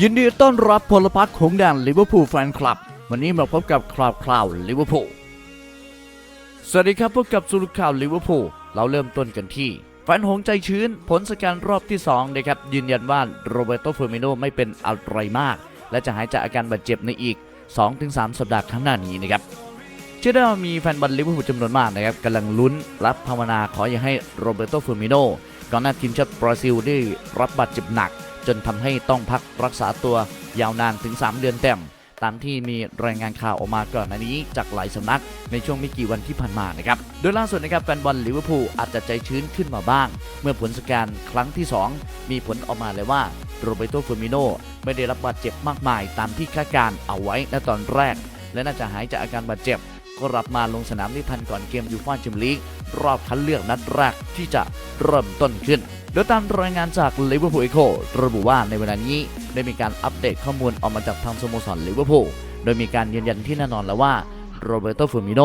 ยินดีต้อนรับพลพรรคของแดนลิเวอร์พูลแฟนคลับ วันนี้มาพบกับคราวคราวลิเวอร์พูลสวัสดีครับพบกับสุรุข่าวลิเวอร์พูลเราเริ่มต้นกันที่แฟนหงใจชื้น ผลสแกนรอบที่2นะครับยืนยันว่าโรเบโตเฟอร์มิโนไม่เป็นอะไรมาก และจะหายจากอาการบาดเจ็บในอีก 2-3 สัปดาห์ข้างหน้านี้นะครับเชื่อได้ว่ามีแฟนบอลลิเวอร์พูลจำนวนมากนะครับกำลังลุ้นรับภาวนาขออย่าให้โรเบโตเฟอร์มิโนก่องหน้าทีมชาติบราซิลได้รับบาดเจ็บหนัก จนทำให้ต้องพักรักษาตัวยาวนานถึง 3 เดือนเต็ม ตามที่มีรายงานข่าวออกมาก่อนหน้านี้จากหลายสำนักในช่วงไม่กี่วันที่ผ่านมานะครับ โดยล่าสุดนะครับแฟนบอลลิเวอร์พูลอาจจะใจชื้นขึ้นมาบ้าง เมื่อผลสแกนครั้งที่ 2 มีผลออกมาเลยว่าโรเบโตเฟอร์มิโนไม่ได้รับบาดเจ็บมากมาย ตามที่คาดการเอาไว้ในตอนแรก และน่าจะหายจากอาการบาดเจ็บ ก็รับมาลงสนามได้ทันก่อนเกมยูฟ่าแชมเปี้ยนลีก รอบคัดเลือกนัดแรกที่จะเริ่มต้นขึ้น โดยตามรายงานจากลิเวอร์พูลเอโคระบุว่าในเวลานี้ได้มีการอัปเดตข้อมูลออกมาจากทางสโมสรลิเวอร์พูลโดยมีการยืนยันที่แน่นอนแล้วว่าโรเบรโตฟอร์มิโน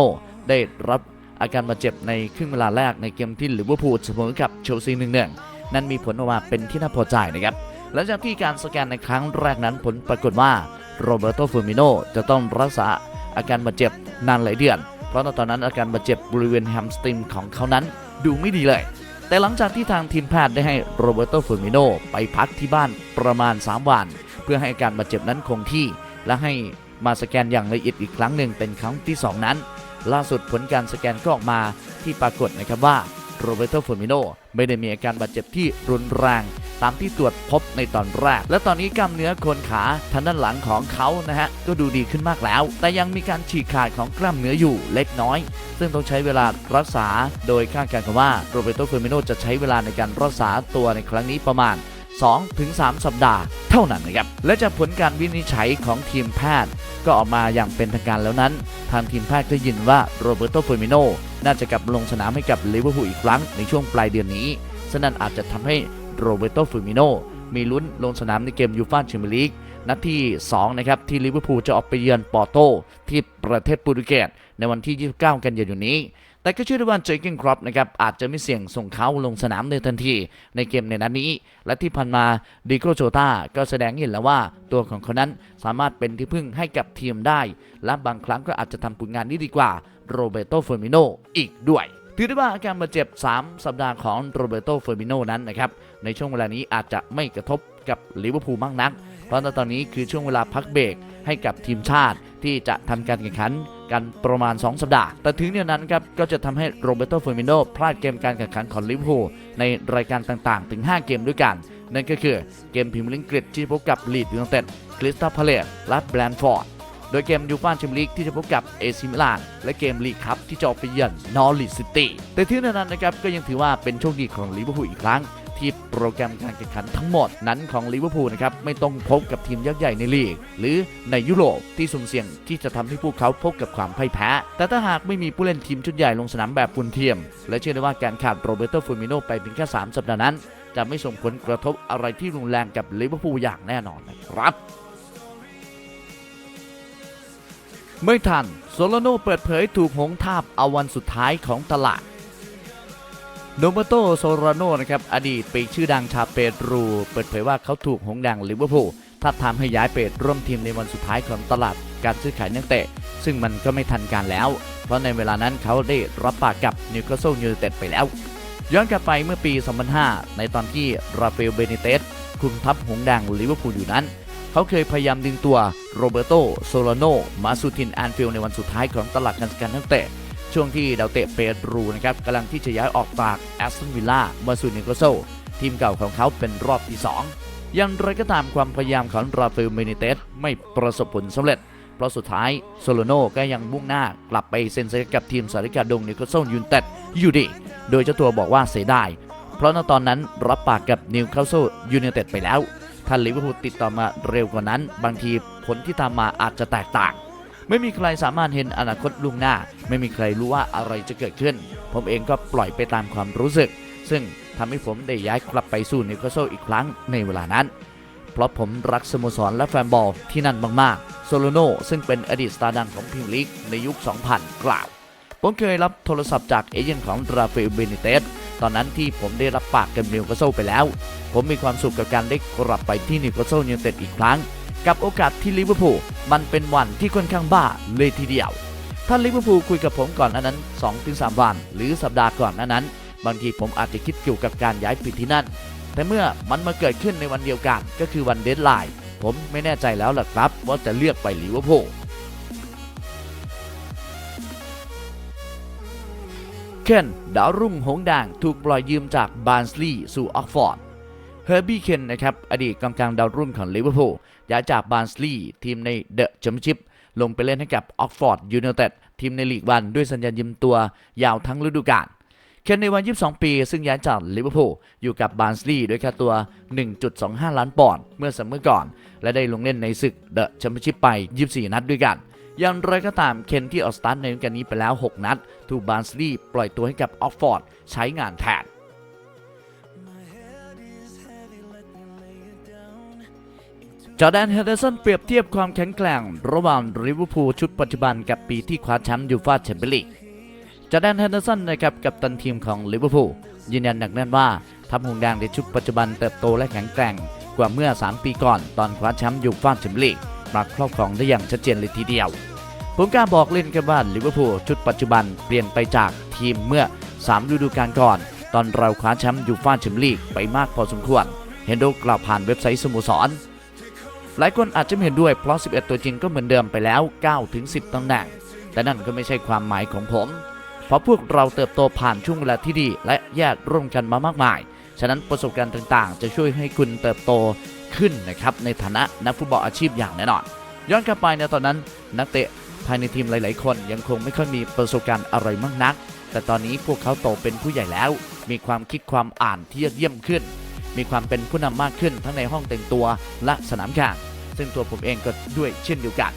ได้รับอาการบาดเจ็บในครึ่งเวลาแรกในเกมที่ลิเวอร์พูลเสมอกับเชลซีหนึ่งหนึ่งนั่นมีผลออกมาเป็นที่น่าพอใจนะครับหลังจากที่การสแกนในครั้งแรกนั้นผลปรากฏว่าโรเบรโตฟอร์มิโนจะต้องรักษาอาการบาดเจ็บนานหลายเดือน เพราะตอนนั้นอาการบาดเจ็บบริเวณแฮมสตริงของเขานั้นดูไม่ดีเลย แต่หลังจากที่ทางทีมแพทย์ได้ให้โรเบร์โตเฟอร์มิโนไปพักที่บ้านประมาณ 3 วัน เพื่อให้อาการบาดเจ็บนั้นคงที่ และให้มาสแกนอย่างละเอียดอีกครั้งหนึ่งเป็นครั้งที่ 2 นั้น ล่าสุดผลการสแกนก็ออกมาที่ปรากฏนะครับว่า โรเบโตเฟอร์มิโนไม่ได้มีอาการบาดเจ็บที่รุนแรง ตามที่ตรวจพบในตอนแรก และตอนนี้กล้ามเนื้อโคนขาทางด้านหลังของเขานะฮะก็ดูดีขึ้นมากแล้ว แต่ยังมีการฉีกขาดของกล้ามเนื้ออยู่เล็กน้อย ซึ่งต้องใช้เวลารักษา โดยคาดการณ์ว่าโรเบโตเฟอร์มิโนจะใช้เวลาในการรักษาตัวในครั้งนี้ประมาณ 2-3ถึง3สัปดาห์เท่านั้นนะครับ และจากผลการวินิจฉัยของทีมแพทย์ ก็ออกมาอย่างเป็นทางการแล้วนั้น ทางทีมแพทย์ก็ยินว่าโรเบอร์โตเฟอร์มิโนน่าจะกลับลงสนามให้กับลิเวอร์พูลอีกครั้งในช่วงปลายเดือนนี้ฉะนั้นอาจจะทำให้โรเบอร์โตเฟอร์มิโนมีลุ้นลงสนามในเกมยูฟ่าแชมเปี้ยนลีก นัดที่ 2 นะครับ ที่ลิเวอร์พูลจะออกไปเยือนปอร์โต ที่ประเทศโปรตุเกสในวันที่ 29 กันยายนนี้ แต่ก็เชื่อได้ว่าเจอร์เกนครอปนะครับอาจจะไม่เสี่ยงส่งเขาลงสนามในทันทีในเกมในนัดนี้ และที่ผ่านมาดิโกโจตาก็แสดงเห็นแล้วว่าตัวของเขานั้นสามารถเป็นที่พึ่งให้กับทีมได้ และบางครั้งก็อาจจะทำผลงานได้ดีกว่าโรเบโตเฟอร์มิโนอีกด้วยถือได้ว่าอาการบาดเจ็บ 3 สัปดาห์ของโรเบโตเฟอร์มิโนนั้นนะครับ ในช่วงเวลานี้อาจจะไม่กระทบ กับลิเวอร์พูลมากนัก เพราะในตอนนี้คือช่วงเวลาพักเบรกให้กับทีมชาติที่จะทำการแข่งขันกันประมาณ 2 สัปดาห์ แต่ถึงอย่างนั้นครับก็จะทำให้โรเบโตเฟอร์มิโนพลาดเกมการแข่งขันของลิเวอร์พูลในรายการต่างๆ ถึง 5 เกมด้วยกัน นั่นก็คือเกมพรีเมียร์ลีกอังกฤษที่พบกับลีดยูไนเต็ดคริสตัลพาเลสและแบรนท์ฟอร์ดโดยเกมยูฟ่าแชมเปี้ยนลีกที่จะพบกับเอซิมิลาน และเกมลีกคัพที่จะออกไปเยือนนอริซิตี้แต่ที่นั้นนะครับก็ยังถือว่าเป็นโชคดีของลิเวอร์พูลอีกครั้ง ที่โปรแกรมการแข่งขันทั้งหมดนั้นของลิเวอร์พูลนะครับไม่ต้องพบกับทีมยักษ์ใหญ่ในลีก หรือในยุโรปที่สุ่มเสี่ยงที่จะทำให้พวกเขาพบกับความพ่ายแพ้ แต่ถ้าหากไม่มีผู้เล่นทีมชุดใหญ่ลงสนามแบบฝุ่นเทียม และเชื่อได้ว่าการขาดโรเบโตฟูมิโนไปเพียงแค่3สัปดาห์นั้น จะไม่ส่งผลกระทบอะไรที่รุนแรงกับลิเวอร์พูลอย่างแน่นอนนะครับไม่ทันโซโลโนเปิดเผยถูกหงทาบเอาวันสุดท้ายของตลาด โนมโตโซโรโนนะครับอดีตปีกชื่อดังชาเปรู เปิดเผยว่าเขาถูกหงแดงลิเวอร์พูลท้าบทามให้ย้ายเปรร่วมทีมในวันสุดท้ายของตลาดการซื้อขายนักเตะ ซึ่งมันก็ไม่ทันการแล้ว เพราะในเวลานั้นเขาได้รับปากกับนิวคาสเซิลยูไนเต็ดไปแล้ว ย้อนกลับไปเมื่อปี 2005 ในตอนที่ราฟาเอลเบนิเตสคุมทัพหงแดงลิเวอร์พูลอยู่นั้น เขาเคยพยายามดึงตัวโรเบโตโซโลโนมาสู่ทินแอนฟิลด์ในวันสุดท้ายของตลาดการซื้อขายนักเตะ ช่วงที่ดาวเตะเปรูนะครับกำลังที่จะย้ายออกจากแอสตันวิลล่ามาสู่นิโคโซลทีมเก่าของเขาเป็นรอบที่ 2 อย่างไรก็ตามความพยายามของราฟาเอลเมนิเตสไม่ประสบผลสำเร็จ เพราะสุดท้ายโซโลโนก็ยังมุ่งหน้ากลับไปเซ็นสัญญากับทีมสาริกาดงนิโคโซลยูนเต็ดอยู่ดี โดยเจ้าตัวบอกว่าเสียดายเพราะณตอนนั้นรับปากกับนิวคาสเซิลยูไนเต็ดไปแล้วถ้าลิเวอร์พูลติดต่อมาเร็วกว่านั้น บางทีผลที่ตามมาอาจจะแตกต่าง ไม่มีใครสามารถเห็นอนาคตล่วงหน้า ไม่มีใครรู้ว่าอะไรจะเกิดขึ้น ผมเองก็ปล่อยไปตามความรู้สึก ซึ่งทำให้ผมได้ย้ายกลับไปสู่นิวคาสเซิลอีกครั้งในเวลานั้น เพราะผมรักสโมสรและแฟนบอลที่นั่นมากๆ โซโลโนซึ่งเป็นอดีตสตาร์ดังของพรีเมียร์ลีกในยุค 2000 กล่าว ผมเคยรับโทรศัพท์จากเอเจนต์ของราฟาเอลเบนิเตสตอนนั้นที่ผมได้รับปากกับนิวคาสเซิลไปแล้ว ผมมีความสุขกับการได้กลับไปที่นิวคาสเซิลยูไนเต็ดอีกครั้ง กับโอกาสที่ลิเวอร์พูลมันเป็นวันที่ค่อนข้างบ้าเลยทีเดียว ถ้าลิเวอร์พูลคุยกับผมก่อนหนานั้น 2-3 วัน หรือสัปดาห์ก่อนหนานั้น บางทีผมอาจจะคิดอยู่ยวกับการย้ายไปที่นั่น แต่เมื่อมันมาเกิดขึ้นในวันเดียวกันก็คือวันเดดไลน์ผมไม่แน่ใจแล้วล่ะครับ ว่าจะเลือกไปลิเวอร์พูลเคนดาวรุ่งหงด่างถูกปล่อยยืมจากบาร์นสลีย์สู่ออกฟอร์ด ฮอร์บี้เคนนะครับอดีตกองกลางดาวรุ่งของลิเวอร์พูลย้ายจากบาร์นสลีย์ทีมในเดอะแชมเปี้ยนชิพลงไปเล่นให้กับออกฟอร์ดยูไนเต็ดทีมในลีกวันด้วยสัญญายืมตัวยาวทั้งฤดูกาลเคนในวัย22 ปี ซึ่งย้ายจากลิเวอร์พูลอยู่กับบาร์นสลีย์ด้วยค่าตัว 1.25 ล้านปอนด์เมื่อสัปดาห์ก่อน และได้ลงเล่นในศึกเดอะแชมเปี้ยนชิพไป 24 นัดด้วยกันอย่างไรก็ตามเคนที่ออกสตาร์ทในฤดูกาลนี้ไปแล้ว 6 นัด ถูกบาร์นสลีย์ปล่อยตัวให้กับออกฟอร์ดใช้งานแทน จอแดนเฮเดอร์สันเปรียบเทียบความแข็งแกร่ง ระหว่างลิเวอร์พูลชุดปัจจุบันกับปีที่คว้าแชมป์ยูฟ่าแชมเปี้ยนลีกจอแดนเฮนเดอร์สันนะครับกับตันทีมของลิเวอร์พูลยืนยันหนักแน่นว่าทัพหงแดงในชุดปัจจุบันเติบโตและแข็งแกร่งกว่าเมื่อ 3 ปีก่อนตอนคว้าแชมป์ยูฟ่าแชมเปี้ยนลีกมาครอบครองได้อย่างชัดเจนเลยทีเดียว ผมกล้าบอกเล่นกันว่าลิเวอร์พูลชุดปัจจุบันเปลี่ยนไปจากทีมเมื่อ 3 ฤดูกาลก่อน ตอนเราคว้าแชมป์ยูฟ่าแชมเปี้ยนลีกไปมากพอสมควร เฮนโดกล่าวผ่านเว็บไซต์สโมสร หลายคนอาจจะเห็นด้วยเพราะ 11 ตัวจริงก็เหมือนเดิมไปแล้ว9-10ตำแหน่ง แต่นั่นก็ไม่ใช่ความหมายของผม เพราะพวกเราเติบโตผ่านช่วงเวลาที่ดี และแยกร่วมกันมามากมาย ฉะนั้นประสบการณ์ต่างๆ จะช่วยให้คุณเติบโตขึ้นนะครับในฐานะนักฟุตบอลอาชีพอย่างแน่นอน ย้อนกลับไปในตอนนั้นนักเตะภายในทีมหลาย ๆ คนยังคงไม่ค่อยมีประสบการณ์อะไรมากนัก แต่ตอนนี้พวกเขาโตเป็นผู้ใหญ่แล้ว มีความคิดความอ่านที่ยอดเยี่ยมขึ้น มีความเป็นผู้นำมากขึ้นทั้งในห้องแต่งตัวและสนามแข่งซึ่งตัวผมเองก็ด้วยเช่นเดียวกัน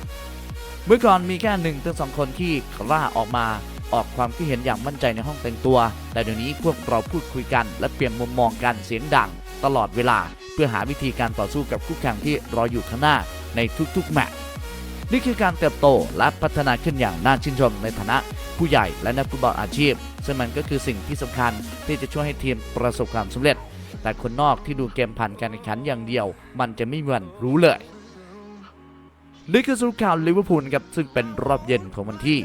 เมื่อก่อนมีแค่หนึ่งถึงสองคนที่กล้าออกมาออกความคิดเห็นอย่างมั่นใจในห้องแต่งตัว แต่เดี๋ยวนี้พวกเราพูดคุยกันและเปลี่ยนมุมมองกันเสียงดังตลอดเวลา เพื่อหาวิธีการต่อสู้กับคู่แข่งที่รออยู่ข้างหน้าในทุกๆแมตช์นี่คือการเติบโตและพัฒนาขึ้นอย่างน่าชื่นชมในฐานะผู้ใหญ่และนักฟุตบอลอาชีพ ซึ่งมันก็คือสิ่งที่สำคัญที่จะช่วยให้ทีมประสบความสำเร็จ แต่คนนอกที่ดูเกมผ่านการแข่งขันอย่างเดียว มันจะไม่เหมือนรู้เลยนี่คือสุปข่าวลิเวอร์พูลครับซึ่งเป็นรอบเย็นของวันที่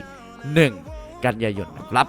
1 กันยายนนะครับ